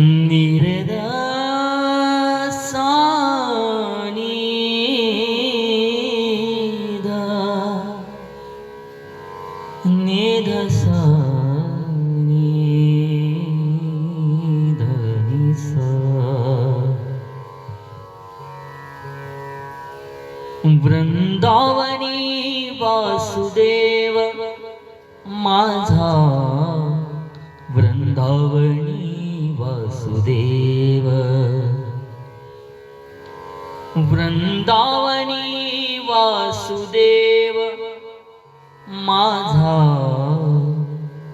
निर्दसीद निरसीधनि सृन्दावनी वासुदेव माझा वासुदेव। वृंदावनी वासुदेव माझा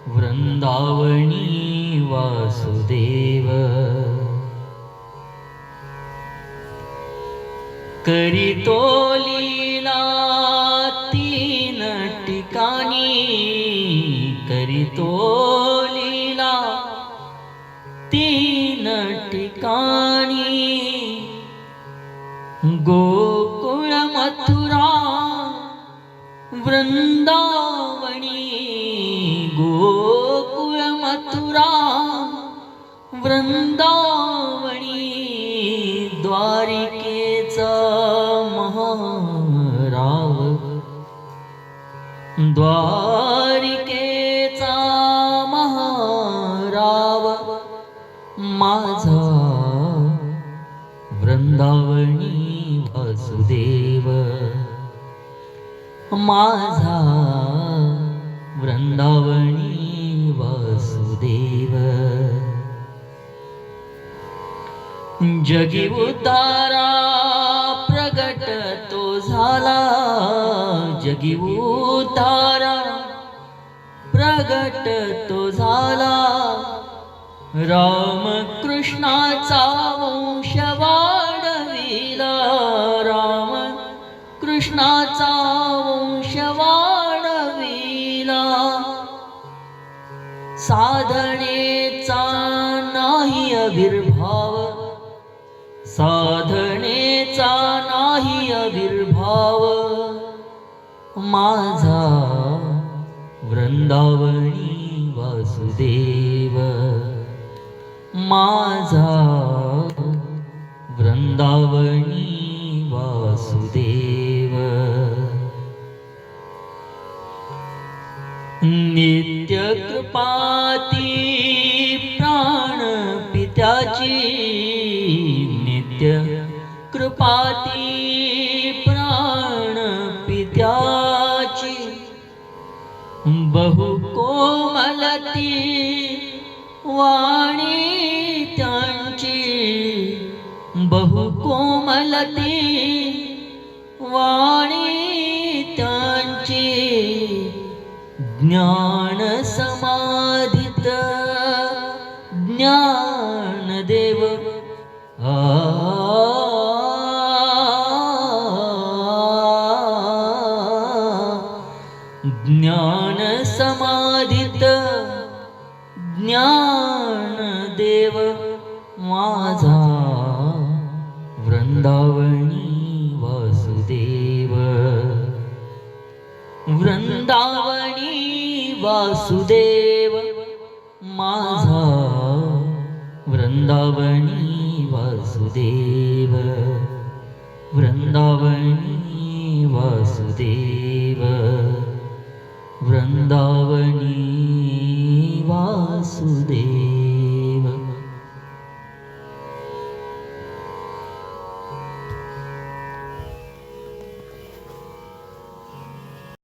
वृंदावनी वासुदेव। करीतो लीला तीन ठिकाणी करितो गोकुळ मथुरा वृंदावणी गोकुळ मथुरा वृंदावणी द्वारिकेचा महाराव। द्वारिकेचा महाराव माझा वृंदावणी वासुदेव। माझा वृंदावणी वासुदेव। जगी उतारा प्रगट तो झाला। जगी उतारा प्रगट तो झाला। राम साधनेचा नाही आविर्भाव साधनेचा नाही आविर्भाव माझा वृंदावणी वासुदेव. माझा वृंदावणी वासुदेव. नित कृपाती प्राण पित्याची नित्य कृपाती प्राण पित्याची बहु कोमलती वाणी त्यांची बहु कोमलती वाणी त्यांची ज्ञान ज्ञानदेव ज्ञान समाधित. ज्ञानदेव माझा वृंदावनी वासुदेव. वृंदावणी वासुदेव. माझा वृन्दावनी वासुदेव वृन्दावनी वासुदेव वृन्दावनी